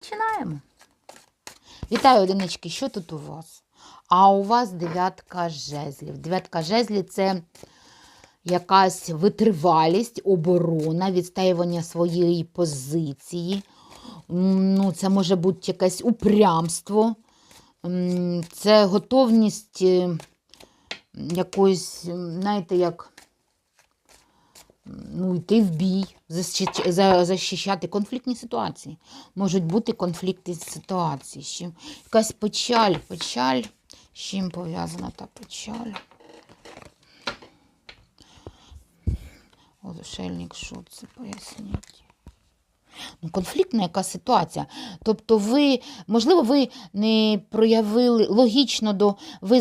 Починаємо. Вітаю, одинички, що тут у вас? А у вас дев'ятка жезлів. Дев'ятка жезлів це якась витривалість, оборона, відстаювання своєї позиції. Ну, це може бути якесь упрямство, це готовність е, якоїсь, знаєте, як ну, йти в бій, защищати конфліктні ситуації. Можуть бути конфліктні ситуації. З чим? Якась печаль, печаль. З чим пов'язана та печаль? Ошельник, що це поясніть? Ну, конфліктна яка ситуація. Тобто, ви, можливо, ви не проявили логічно до ви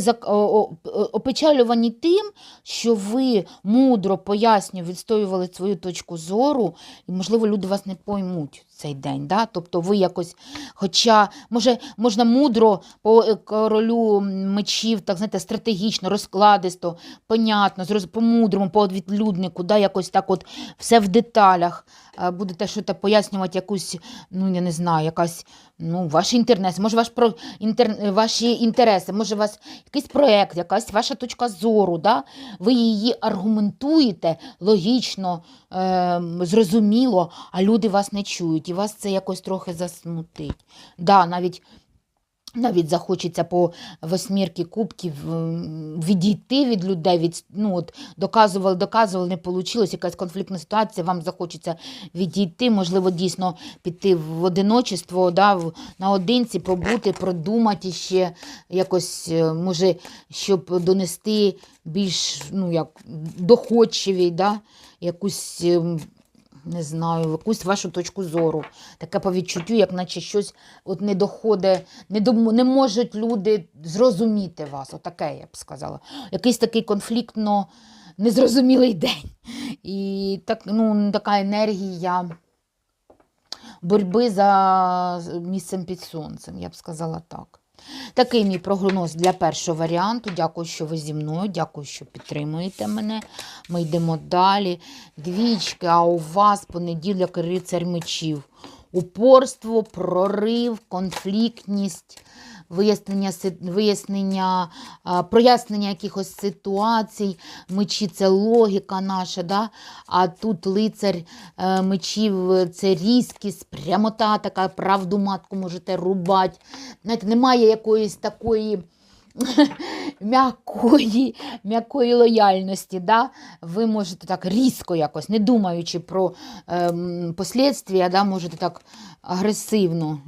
опечалювані тим, що ви мудро пояснювали, відстоювали свою точку зору, і, можливо, люди вас не поймуть цей день. Да? Тобто ви якось, хоча, може, можна мудро по е, королю мечів, так знаєте, стратегічно, розкладисто, понятно, по-мудрому, по відлюднику, да, якось так от все в деталях. Будете щось пояснювати якусь, ну я не знаю, якась, ну, ваш інтерес, може ваш про інтер, ваші інтереси, може у вас якийсь проєкт, якась ваша точка зору, да? ви її аргументуєте логічно, е, зрозуміло, а люди вас не чують, і вас це якось трохи засмутить. Да, навіть навіть захочеться по восьмірки кубків відійти від людей, від, ну, от, доказували, доказували, не вийшло, якась конфліктна ситуація, вам захочеться відійти, можливо, дійсно піти в одиночество, да, наодинці, побути, продумати ще якось, е, може, щоб донести більш ну, як, доходчиві, да, якусь. Не знаю, якусь вашу точку зору. Таке по відчуттю, як наче щось от не доходить, не, дом- не можуть люди зрозуміти вас. Отаке, я б сказала. Якийсь такий конфліктно незрозумілий день. І так, ну, така енергія боротьби за місцем під сонцем, я б сказала так. Такий мій прогноз для першого варіанту. Дякую, що ви зі мною. Дякую, що підтримуєте мене. Ми йдемо далі. Двічки, а у вас понеділок рицар мечів. Упорство, прорив, конфліктність, вияснення, вияснення прояснення якихось ситуацій. Мечі це логіка наша, да? а тут лицар е, мечів це різкість, прямота, така правду матку можете рубати. Знаєте, немає якоїсь такої. М'якої, м'якої лояльності, да? ви можете так різко якось, не думаючи про ем, послідствия, да? можете так агресивно